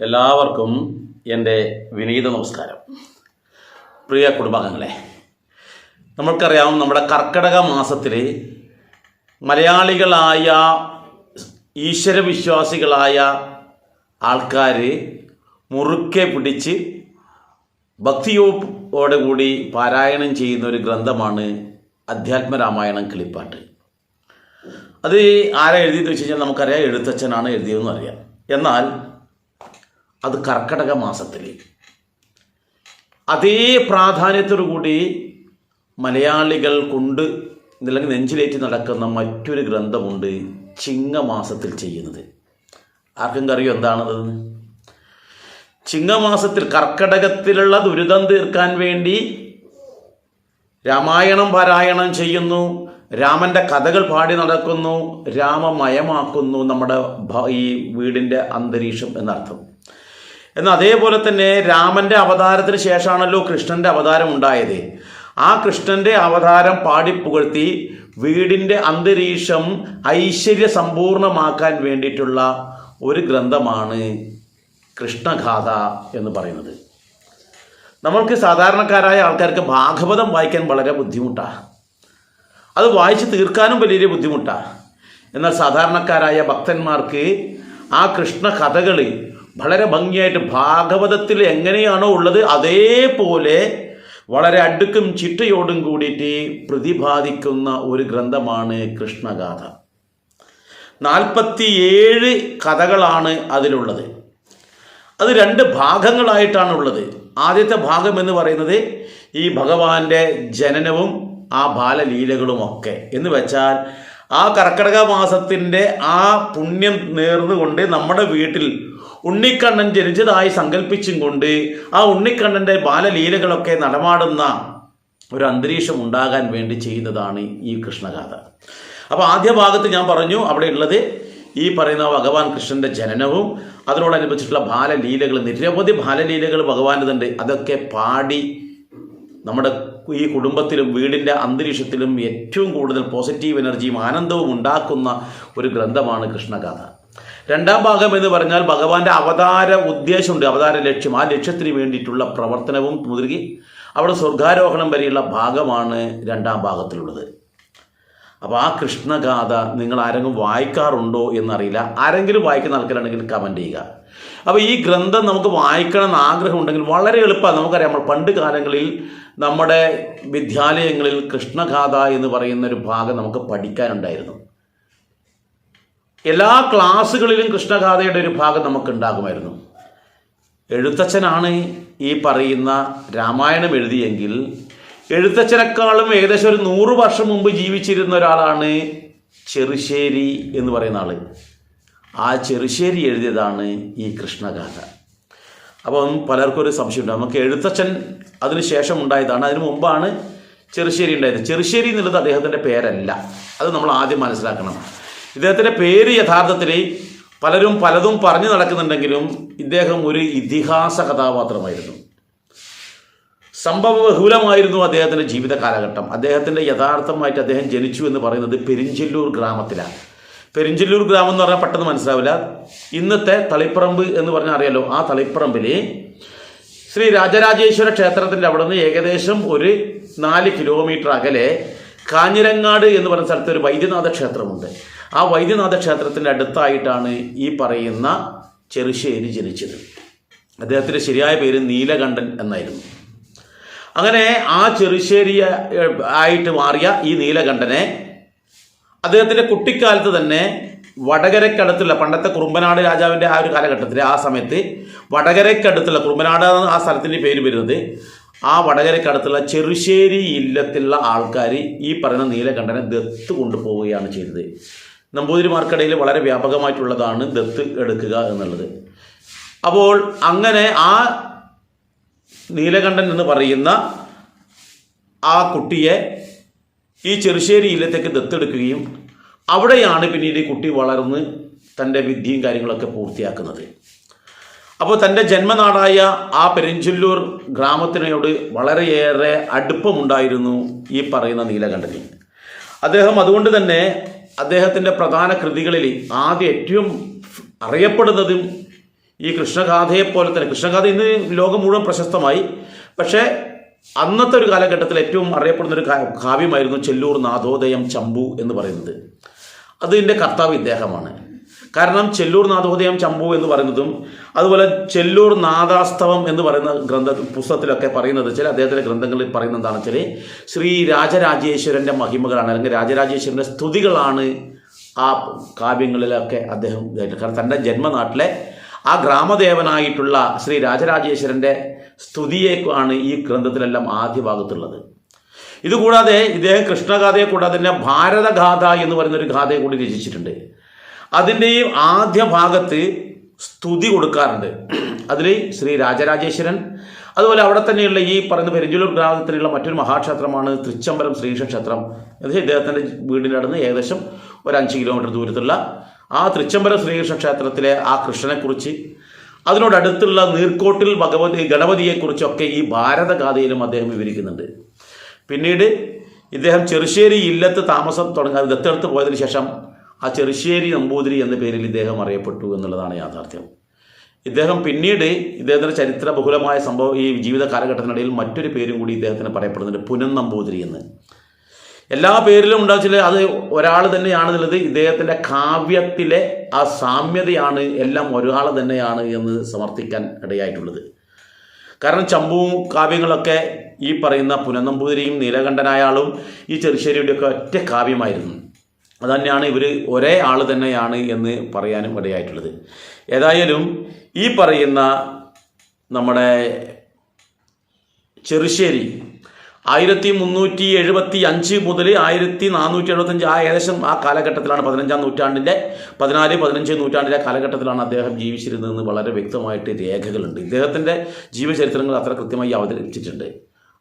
എല്ലാവർക്കും എന്റെ വിനീത നമസ്കാരം. പ്രിയ കുടുംബാംഗങ്ങളെ നമ്മൾക്കറിയാം നമ്മുടെ കർക്കടക മാസത്തിൽ മലയാളികളായ ഈശ്വരവിശ്വാസികളായ ആൾക്കാർ മുറുക്കെ പിടിച്ച് ഭക്തിയോടെ കൂടി പാരായണം ചെയ്യുന്ന ഒരു ഗ്രന്ഥമാണ് അധ്യാത്മരാമായണം കിളിപ്പാട്ട്. അത് ആരാ എഴുതിയെന്ന് വെച്ച് കഴിഞ്ഞാൽ നമുക്കറിയാം എഴുത്തച്ഛനാണ് എഴുതിയതെന്ന് അറിയാം. എന്നാൽ അത് കർക്കടക മാസത്തിലേക്ക്. അതേ പ്രാധാന്യത്തോടു കൂടി മലയാളികൾ കൊണ്ട് അല്ലെങ്കിൽ നെഞ്ചിലേറ്റ് നടക്കുന്ന മറ്റൊരു ഗ്രന്ഥമുണ്ട് ചിങ്ങമാസത്തിൽ ചെയ്യുന്നത്. ആർക്കും അറിയോ എന്താണത്? ചിങ്ങമാസത്തിൽ കർക്കടകത്തിലുള്ള ദുരിതം തീർക്കാൻ വേണ്ടി രാമായണം പാരായണം ചെയ്യുന്നു. രാമന്റെ കഥകൾ പാടി നടക്കുന്നു. രാമമയമാക്കുന്നു നമ്മുടെ ഈ വീടിന്റെ അന്തരീക്ഷം എന്നർത്ഥം. എന്നാൽ അതേപോലെ തന്നെ രാമന്റെ അവതാരത്തിന് ശേഷമാണല്ലോ കൃഷ്ണന്റെ അവതാരം ഉണ്ടായത്. ആ കൃഷ്ണന്റെ അവതാരം പാടിപ്പുകഴ്ത്തി വീടിന്റെ അന്തരീക്ഷം ഐശ്വര്യ സമ്പൂർണമാക്കാൻ വേണ്ടിയിട്ടുള്ള ഒരു ഗ്രന്ഥമാണ് കൃഷ്ണഗാഥ എന്ന് പറയുന്നത്. നമ്മൾക്ക് സാധാരണക്കാരായ ആൾക്കാർക്ക് ഭാഗവതം വായിക്കാൻ വളരെ ബുദ്ധിമുട്ടാണ് അത് വായിച്ച് തീർക്കാനും വലിയ ബുദ്ധിമുട്ടാണ് എന്നാൽ സാധാരണക്കാരായ ഭക്തന്മാർക്ക് ആ കൃഷ്ണ കഥകൾ വളരെ ഭംഗിയായിട്ട് ഭാഗവതത്തിൽ എങ്ങനെയാണോ ഉള്ളത് അതേപോലെ വളരെ അടുക്കും ചിട്ടയോടും കൂടിയിട്ട് പ്രതിപാദിക്കുന്ന ഒരു ഗ്രന്ഥമാണ് കൃഷ്ണഗാഥ. നാൽപ്പത്തിയേഴ് കഥകളാണ് അതിലുള്ളത്. അത് രണ്ട് ഭാഗങ്ങളായിട്ടാണ് ഉള്ളത് ആദ്യത്തെ ഭാഗം എന്ന് പറയുന്നത് ഈ ഭഗവാന്റെ ജനനവും ആ ബാലലീലകളുമൊക്കെ. എന്ന് വെച്ചാൽ ആ കർക്കടക മാസത്തിന്റെ ആ പുണ്യം നേർന്നുകൊണ്ട് നമ്മുടെ വീട്ടിൽ ഉണ്ണിക്കണ്ണൻ ജനിച്ചതായി സങ്കല്പിച്ചും കൊണ്ട് ആ ഉണ്ണിക്കണ്ണന്റെ ബാലലീലകളൊക്കെ നടമാടുന്ന ഒരു അന്തരീക്ഷം ഉണ്ടാകാൻ വേണ്ടി ചെയ്യുന്നതാണ് ഈ കൃഷ്ണഗാഥ അപ്പോൾ ആദ്യ ഭാഗത്ത് ഞാൻ പറഞ്ഞു അവിടെ ഉള്ളത് ഈ പറയുന്ന ഭഗവാൻ കൃഷ്ണന്റെ ജനനവും അതിനോടനുബന്ധിച്ചിട്ടുള്ള ബാലലീലകൾ നിരവധി ബാലലീലകൾ ഭഗവാന്റെതുണ്ട് അതൊക്കെ പാടി നമ്മുടെ ഈ കുടുംബത്തിലും വീടിന്റെ അന്തരീക്ഷത്തിലും ഏറ്റവും കൂടുതൽ പോസിറ്റീവ് എനർജിയും ആനന്ദവും ഉണ്ടാക്കുന്ന ഒരു ഗ്രന്ഥമാണ് കൃഷ്ണഗാഥ രണ്ടാം ഭാഗം എന്ന് പറഞ്ഞാൽ ഭഗവാന്റെ അവതാര ഉദ്ദേശമുണ്ട് അവതാര ലക്ഷ്യം. ആ ലക്ഷ്യത്തിന് വേണ്ടിയിട്ടുള്ള പ്രവർത്തനവും മുതിർകി അവിടെ സ്വർഗാരോഹണം വരെയുള്ള ഭാഗമാണ് രണ്ടാം ഭാഗത്തിലുള്ളത്. അപ്പോൾ ആ കൃഷ്ണഗാഥ നിങ്ങൾ ആരെങ്കിലും വായിക്കാറുണ്ടോ എന്നറിയില്ല. ആരെങ്കിലും വായിക്കുന്ന ആൾക്കാരാണെങ്കിൽ കമന്റ് ചെയ്യുക. അപ്പോൾ ഈ ഗ്രന്ഥം നമുക്ക് വായിക്കണം എന്ന് ആഗ്രഹമുണ്ടെങ്കിൽ വളരെ എളുപ്പമാണ്. നമുക്കറിയാം നമ്മൾ പണ്ട് കാലങ്ങളിൽ നമ്മുടെ വിദ്യാലയങ്ങളിൽ കൃഷ്ണഗാഥ എന്ന് പറയുന്ന ഒരു ഭാഗം നമുക്ക് പഠിക്കാനുണ്ടായിരുന്നു. എല്ലാ ക്ലാസ്സുകളിലും കൃഷ്ണഗാഥയുടെ ഒരു ഭാഗം നമുക്ക് ഉണ്ടാകുമായിരുന്നു എഴുത്തച്ഛനാണ് ഈ പറയുന്ന രാമായണം എഴുതിയെങ്കിൽ എഴുത്തച്ഛനേക്കാളും ഏകദേശം ഒരു നൂറ് വർഷം മുമ്പ് ജീവിച്ചിരുന്ന ഒരാളാണ് ചെറുശ്ശേരി എന്ന് പറയുന്ന ആൾ. ആ ചെറുശ്ശേരി എഴുതിയതാണ് ഈ കൃഷ്ണഗാഥ. അപ്പം പലർക്കും ഒരു സംശയമുണ്ട്. നമുക്ക് എഴുത്തച്ഛൻ അതിന് ശേഷം ഉണ്ടായതാണ്. അതിന് മുമ്പാണ് ചെറുശ്ശേരി ഉണ്ടായത്. ചെറുശ്ശേരി എന്നുള്ളത് അദ്ദേഹത്തിന്റെ പേരല്ല. അത് നമ്മൾ ആദ്യം മനസ്സിലാക്കണം. ഇദ്ദേഹത്തിന്റെ പേര് യഥാർത്ഥത്തിൽ പലരും പലതും പറഞ്ഞു നടക്കുന്നുണ്ടെങ്കിലും ഇദ്ദേഹം ഒരു ഇതിഹാസ കഥാപാത്രമായിരുന്നു. സംഭവ ബഹുലമായിരുന്നു അദ്ദേഹത്തിന്റെ ജീവിത കാലഘട്ടം. അദ്ദേഹത്തിന്റെ യഥാർത്ഥമായിട്ട് അദ്ദേഹം ജനിച്ചു എന്ന് പറയുന്നത് പെരിഞ്ചല്ലൂർ ഗ്രാമത്തിലാണ്. പെരിഞ്ചല്ലൂർ ഗ്രാമം എന്ന് പറഞ്ഞാൽ പെട്ടെന്ന് മനസ്സിലാവില്ല. ഇന്നത്തെ തളിപ്പറമ്പ് എന്ന് പറഞ്ഞാൽ അറിയാലോ ആ തളിപ്പറമ്പിൽ ശ്രീ രാജരാജേശ്വര ക്ഷേത്രത്തിന്റെ അവിടെ നിന്ന് ഏകദേശം ഒരു നാല് കിലോമീറ്റർ അകലെ കാഞ്ഞിരങ്ങാട് എന്ന് പറഞ്ഞ സ്ഥലത്ത് ഒരു വൈദ്യനാഥ ക്ഷേത്രമുണ്ട്. ആ വൈദ്യനാഥ ക്ഷേത്രത്തിന്റെ അടുത്തായിട്ടാണ് ഈ പറയുന്ന ചെറുശ്ശേരി ജനിച്ചത്. അദ്ദേഹത്തിന്റെ ശരിയായ പേര് നീലകണ്ഠൻ എന്നായിരുന്നു. അങ്ങനെ ആ ചെറുശ്ശേരി ആയിട്ട് മാറിയ ഈ നീലകണ്ഠനെ അദ്ദേഹത്തിന്റെ കുട്ടിക്കാലത്ത് തന്നെ വടകരക്കടുത്തുള്ള പണ്ടത്തെ കുറുമ്പനാട് രാജാവിന്റെ ആ ഒരു കാലഘട്ടത്തിൽ ആ സമയത്ത് വടകരക്കടുത്തുള്ള കുറുമ്പനാട് ആ സ്ഥലത്തിന്റെ പേര് വരുന്നത് ആ വടകരക്കടുത്തുള്ള ചെറുശ്ശേരി ഇല്ലത്തുള്ള ആൾക്കാർ ഈ പറയുന്ന നീലകണ്ഠനെ ദത്ത് കൊണ്ടുപോവുകയാണ് ചെയ്തത്. നമ്പൂതിരിമാർക്കിടയിൽ വളരെ വ്യാപകമായിട്ടുള്ളതാണ് ദത്ത് എടുക്കുക എന്നുള്ളത്. അപ്പോൾ അങ്ങനെ ആ നീലകണ്ഠൻ എന്ന് പറയുന്ന ആ കുട്ടിയെ ഈ ചെറുശ്ശേരി ഇല്ലത്തേക്ക് ദത്തെടുക്കുകയും അവിടെയാണ് പിന്നീട് ഈ കുട്ടി വളർന്ന് തന്റെ വിദ്യയും കാര്യങ്ങളൊക്കെ പൂർത്തിയാക്കുന്നത്. അപ്പോൾ തന്റെ ജന്മനാടായ ആ പെരിഞ്ചല്ലൂർ ഗ്രാമത്തിനോട് വളരെയേറെ അടുപ്പമുണ്ടായിരുന്നു ഈ പറയുന്ന നീലകണ്ഠന്. അദ്ദേഹം അതുകൊണ്ട് തന്നെ അദ്ദേഹത്തിന്റെ പ്രധാന കൃതികളിൽ ആദ്യം ഏറ്റവും അറിയപ്പെടുന്നതും ഈ കൃഷ്ണഗാഥയെ പോലെ തന്നെ. കൃഷ്ണഗാഥ ഇന്ന് ലോകം മുഴുവൻ പ്രശസ്തമായി. പക്ഷേ അന്നത്തെ ഒരു കാലഘട്ടത്തിൽ ഏറ്റവും അറിയപ്പെടുന്ന ഒരു കാവ്യമായിരുന്നു ചെല്ലൂർ നാഥോദയം ചമ്പു എന്ന് പറയുന്നത്. അതിന്റെ കർത്താവ് ഇദ്ദേഹമാണ്. കാരണം ചെല്ലൂർ നാഥോദയം ചമ്പു എന്ന് പറയുന്നതും അതുപോലെ ചെല്ലൂർ നാദാസ്തവം എന്ന് പറയുന്ന ഗ്രന്ഥ പുസ്തകത്തിലൊക്കെ പറയുന്നത് ചില അദ്ദേഹത്തിന്റെ ഗ്രന്ഥങ്ങളിൽ പറയുന്നത് എന്താണെന്ന് വെച്ചാൽ ശ്രീ രാജരാജേശ്വരന്റെ മഹിമകളാണ് അല്ലെങ്കിൽ രാജരാജേശ്വരന്റെ സ്തുതികളാണ് ആ കാവ്യങ്ങളിലൊക്കെ അദ്ദേഹം കാരണം തന്റെ ജന്മനാട്ടിലെ ആ ഗ്രാമദേവനായിട്ടുള്ള ശ്രീ രാജരാജേശ്വരന്റെ സ്തുതിയേക്കാണ് ഈ ഗ്രന്ഥത്തിലെല്ലാം ആദ്യ ഭാഗത്തുള്ളത്. ഇതുകൂടാതെ ഇദ്ദേഹം കൃഷ്ണഗാഥയെ കൂടാതെ തന്നെ ഭാരതഗാഥ എന്ന് പറയുന്ന ഒരു ഗാഥയെ കൂടി രചിച്ചിട്ടുണ്ട്. അതിന്റെയും ആദ്യ ഭാഗത്ത് സ്തുതി കൊടുക്കാറുണ്ട്. അതിൽ ശ്രീ രാജരാജേശ്വരൻ അതുപോലെ അവിടെ തന്നെയുള്ള ഈ പറയുന്ന പെരിഞ്ചൂലൂർ ഗ്രാമത്തിലുള്ള മറ്റൊരു മഹാക്ഷേത്രമാണ് തൃച്ചംബരം ശ്രീകൃഷ്ണ ക്ഷേത്രം. അത് ഇദ്ദേഹത്തിന്റെ വീടിന്റെ അടുത്ത് ഏകദേശം ഒരു അഞ്ച് കിലോമീറ്റർ ദൂരത്തുള്ള ആ തൃച്ചംബരം ശ്രീകൃഷ്ണ ക്ഷേത്രത്തിലെ ആ കൃഷ്ണനെക്കുറിച്ച് അതിനോടടുത്തുള്ള നീർക്കോട്ടിൽ ഭഗവതി ഗണപതിയെക്കുറിച്ചൊക്കെ ഈ ഭാരതഗാഥയിലും അദ്ദേഹം വിവരിക്കുന്നുണ്ട്. പിന്നീട് ഇദ്ദേഹം ചെറുശ്ശേരി ഇല്ലത്ത് താമസം തുടങ്ങാൻ ദത്തെടുത്ത് പോയതിനു ശേഷം ആ ചെറുശ്ശേരി നമ്പൂതിരി എന്ന പേരിൽ ഇദ്ദേഹം അറിയപ്പെട്ടു എന്നുള്ളതാണ് യാഥാർത്ഥ്യം. ഇദ്ദേഹം പിന്നീട് ഇദ്ദേഹത്തിന്റെ ചരിത്ര ബഹുലമായ സംഭവം ഈ ജീവിത കാലഘട്ടത്തിനിടയിൽ മറ്റൊരു പേരും കൂടി ഇദ്ദേഹത്തിന് പറയപ്പെടുന്നുണ്ട് പുനൻ നമ്പൂതിരി എന്ന്. എല്ലാ പേരിലും ഉണ്ടാച്ചില്ല അത് ഒരാൾ തന്നെയാണെന്നുള്ളത് ഇദ്ദേഹത്തിന്റെ കാവ്യത്തിലെ ആ സാമ്യതയാണ് എല്ലാം ഒരാൾ തന്നെയാണ് എന്ന് സമർത്ഥിക്കാൻ ഇടയായിട്ടുള്ളത്. കാരണം ചമ്പുവും കാവ്യങ്ങളൊക്കെ ഈ പറയുന്ന പുനനമ്പൂതിരിയും നീലകണ്ഠനായ ആളും ഈ ചെറുശ്ശേരിയുടെയൊക്കെ ഒറ്റ കാവ്യമായിരുന്നു. അതുതന്നെയാണ് ഇവർ ഒരേ ആൾ തന്നെയാണ് എന്ന് പറയാനും ഇടയായിട്ടുള്ളത്. ഏതായാലും ഈ പറയുന്ന നമ്മുടെ ചെറുശ്ശേരി ആയിരത്തി മുന്നൂറ്റി എഴുപത്തി അഞ്ച് മുതൽ ആയിരത്തി നാനൂറ്റി എഴുപത്തഞ്ച് ആ ഏകദേശം ആ കാലഘട്ടത്തിലാണ് പതിനഞ്ചാം നൂറ്റാണ്ടിന്റെ പതിനാല് പതിനഞ്ച് നൂറ്റാണ്ടിലെ കാലഘട്ടത്തിലാണ് അദ്ദേഹം ജീവിച്ചിരുന്നതെന്ന് വളരെ വ്യക്തമായിട്ട് രേഖകളുണ്ട്. ഇദ്ദേഹത്തിന്റെ ജീവചരിത്രങ്ങൾ അത്ര കൃത്യമായി അവതരിപ്പിച്ചിട്ടുണ്ട്.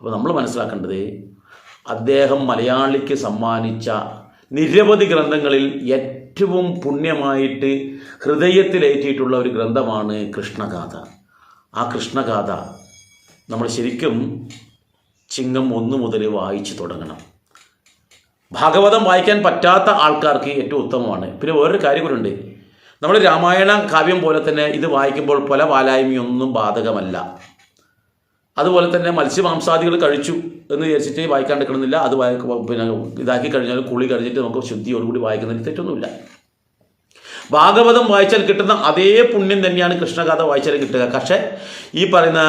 അപ്പോൾ നമ്മൾ മനസ്സിലാക്കേണ്ടത് അദ്ദേഹം മലയാളിക്ക് സമ്മാനിച്ച നിരവധി ഗ്രന്ഥങ്ങളിൽ ഏറ്റവും പുണ്യമായിട്ട് ഹൃദയത്തിലേറ്റിയിട്ടുള്ള ഒരു ഗ്രന്ഥമാണ് കൃഷ്ണഗാഥ. ആ കൃഷ്ണഗാഥ നമ്മൾ ശരിക്കും ചിങ്ങം ഒന്ന് മുതൽ വായിച്ചു തുടങ്ങണം. ഭാഗവതം വായിക്കാൻ പറ്റാത്ത ആൾക്കാർക്ക് ഏറ്റവും ഉത്തമമാണ്. പിന്നെ വേറൊരു കാര്യം കൂടെ നമ്മൾ രാമായണ കാവ്യം പോലെ തന്നെ ഇത് വായിക്കുമ്പോൾ പല വാലായ്മയൊന്നും ബാധകമല്ല. അതുപോലെ തന്നെ മത്സ്യമാംസാദികൾ കഴിച്ചു എന്ന് വിചാരിച്ചിട്ട് വായിക്കാണ്ട് കിടന്നില്ല. അത് പിന്നെ ഇതാക്കി കഴിഞ്ഞാൽ കുളി കഴിഞ്ഞിട്ട് നമുക്ക് ശുദ്ധിയോടുകൂടി വായിക്കുന്നതിൽ തെറ്റൊന്നുമില്ല. ഭാഗവതം വായിച്ചാൽ കിട്ടുന്ന അതേ പുണ്യം തന്നെയാണ് കൃഷ്ണകഥ വായിച്ചാൽ കിട്ടുക. പക്ഷേ ഈ പറയുന്ന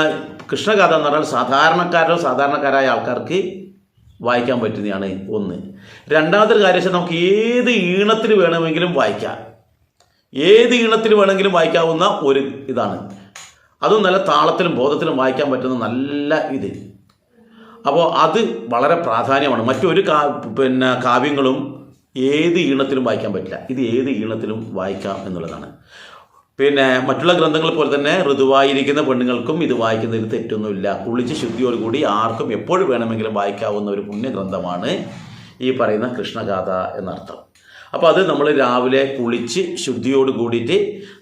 കൃഷ്ണകഥ എന്ന് പറഞ്ഞാൽ സാധാരണക്കാരോ സാധാരണക്കാരായ ആൾക്കാർക്ക് വായിക്കാൻ പറ്റുന്നതാണ് ഒന്ന്. രണ്ടാമത്തെ കാര്യം നമുക്ക് ഏത് ഈണത്തിൽ വേണമെങ്കിലും വായിക്കാം. ഏത് ഈണത്തിൽ വേണമെങ്കിലും വായിക്കാവുന്ന ഒരു ഇതാണ്. അതും നല്ല താളത്തിലും ബോധത്തിലും വായിക്കാൻ പറ്റുന്ന നല്ല ഇത്. അപ്പോൾ അത് വളരെ പ്രാധാന്യമാണ്. മറ്റൊരു കാ പിന്നെ കാവ്യങ്ങളും ഏത് ഈണത്തിലും വായിക്കാൻ പറ്റില്ല. ഇത് ഏത് ഈണത്തിലും വായിക്കാം എന്നുള്ളതാണ്. പിന്നെ മറ്റുള്ള ഗ്രന്ഥങ്ങൾ പോലെ തന്നെ ഋതുവായിരിക്കുന്ന പെണ്ണുങ്ങൾക്കും ഇത് വായിക്കുന്നതിൽ തെറ്റൊന്നുമില്ല. കുളിച്ച് ശുദ്ധിയോടുകൂടി ആർക്കും എപ്പോഴും വേണമെങ്കിലും വായിക്കാവുന്ന ഒരു പുണ്യഗ്രന്ഥമാണ് ഈ പറയുന്ന കൃഷ്ണഗാഥ എന്നർത്ഥം. അപ്പോൾ അത് നമ്മൾ രാവിലെ കുളിച്ച് ശുദ്ധിയോട് കൂടിയിട്ട്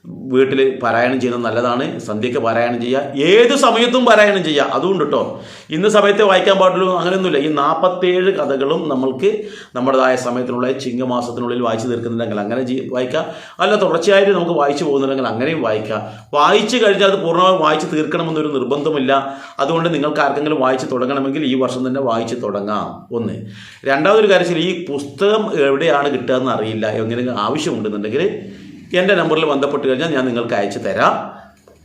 വീട്ടിൽ പാരായണം ചെയ്യുന്നത് നല്ലതാണ്. സന്ധ്യയ്ക്ക് പാരായണം ചെയ്യുക. ഏത് സമയത്തും പാരായണം ചെയ്യുക. അതുകൊണ്ട് കേട്ടോ ഇന്ന് സമയത്തെ വായിക്കാൻ പാടുള്ളൂ. അങ്ങനെയൊന്നുമില്ല. ഈ നാൽപ്പത്തേഴ് കഥകളും നമ്മൾക്ക് നമ്മുടേതായ സമയത്തിനുള്ള ചിങ്ങമാസത്തിനുള്ളിൽ വായിച്ചു തീർക്കുന്നുണ്ടെങ്കിൽ അങ്ങനെ വായിക്കുക വായിക്കാം. അല്ല തുടർച്ചയായിട്ട് നമുക്ക് വായിച്ചു പോകുന്നുണ്ടെങ്കിൽ അങ്ങനെയും വായിക്കുക വായിച്ചു കഴിഞ്ഞാൽ അത് പൂർണമായും വായിച്ച് തീർക്കണമെന്നൊരു നിർബന്ധമില്ല. അതുകൊണ്ട് നിങ്ങൾക്ക് ആർക്കെങ്കിലും വായിച്ച് തുടങ്ങണമെങ്കിൽ ഈ വർഷം തന്നെ വായിച്ച് തുടങ്ങാം. ഒന്ന്. രണ്ടാമതൊരു കാര്യം ഈ പുസ്തകം എവിടെയാണ് കിട്ടുക എന്ന് അറിയില്ല എങ്ങനെ ആവശ്യമുണ്ടെന്നുണ്ടെങ്കിൽ എന്റെ നമ്പറിൽ ബന്ധപ്പെട്ട് കഴിഞ്ഞാൽ ഞാൻ നിങ്ങൾക്ക് അയച്ചു തരാം.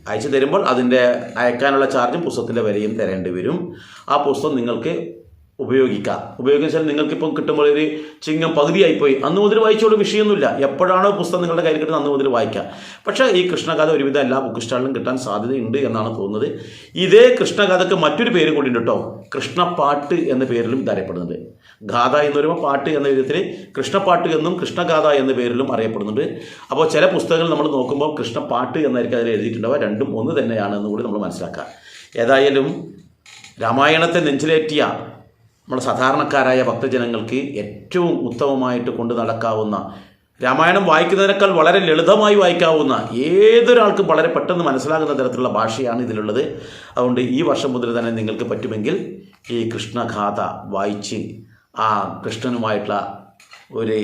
അയച്ചു തരുമ്പോൾ അതിന്റെ അയക്കാനുള്ള ചാർജും പുസ്തകത്തിന്റെ വിലയും തരേണ്ടി വരും. ആ പുസ്തകം നിങ്ങൾക്ക് ഉപയോഗിക്കാം. ഉപയോഗിച്ചാൽ നിങ്ങൾക്കിപ്പം കിട്ടുമ്പോൾ ഒരു ചിങ്ങം പകുതിയായിപ്പോയി. അന്ന് മുതൽ വായിച്ചോളൂ വിഷയമൊന്നുമില്ല. എപ്പോഴാണോ പുസ്തകം നിങ്ങളുടെ കയ്യിൽ കിട്ടുന്നത് അന്ന് മുതൽ വായിക്കാം. പക്ഷേ ഈ കൃഷ്ണകഥ ഒരുവിധം എല്ലാ ബുക്ക് സ്റ്റാളിലും കിട്ടാൻ സാധ്യതയുണ്ട് എന്നാണ് തോന്നുന്നത്. ഇതേ കൃഷ്ണകഥക്ക് മറ്റൊരു പേര് കൂടി ഉണ്ട് കേട്ടോ. കൃഷ്ണപ്പാട്ട് എന്ന പേരിലും ഇതറിയപ്പെടുന്നത് ഗാഥ എന്ന് പറയുമ്പോൾ പാട്ട് എന്ന വിധത്തിൽ കൃഷ്ണപ്പാട്ട് എന്നും കൃഷ്ണഗാഥ എന്ന പേരിലും അറിയപ്പെടുന്നുണ്ട്. അപ്പോൾ ചില പുസ്തകങ്ങൾ നമ്മൾ നോക്കുമ്പോൾ കൃഷ്ണപ്പാട്ട് എന്നായിരിക്കും അതിൽ എഴുതിയിട്ടുണ്ടാവുക. രണ്ടും ഒന്ന് തന്നെയാണെന്ന് കൂടി നമ്മൾ മനസ്സിലാക്കുക. ഏതായാലും രാമായണത്തെ നെഞ്ചിലേറ്റിയ നമ്മുടെ സാധാരണക്കാരായ ഭക്തജനങ്ങൾക്ക് ഏറ്റവും ഉത്തമമായിട്ട് കൊണ്ട് നടക്കാവുന്ന രാമായണം വായിക്കുന്നതിനേക്കാൾ വളരെ ലളിതമായി വായിക്കാവുന്ന ഏതൊരാൾക്കും വളരെ പെട്ടെന്ന് മനസ്സിലാകുന്ന തരത്തിലുള്ള ഭാഷയാണ് ഇതിലുള്ളത്. അതുകൊണ്ട് ഈ വർഷം മുതൽ തന്നെ നിങ്ങൾക്ക് പറ്റുമെങ്കിൽ ഈ കൃഷ്ണഗാഥ വായിച്ച് ആ കൃഷ്ണനുമായിട്ടുള്ള ഒരു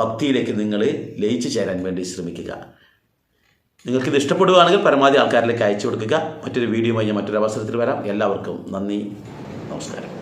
ഭക്തിയിലേക്ക് നിങ്ങൾ ലയിച്ചു ചേരാൻ വേണ്ടി ശ്രമിക്കുക. നിങ്ങൾക്കിത് ഇഷ്ടപ്പെടുകയാണെങ്കിൽ പരമാവധി ആൾക്കാരിലേക്ക് അയച്ചു കൊടുക്കുക. മറ്റൊരു വീഡിയോയുമായി ഞാൻ മറ്റൊരു അവസരത്തിൽ വരാം. എല്ലാവർക്കും നന്ദി. നമസ്കാരം.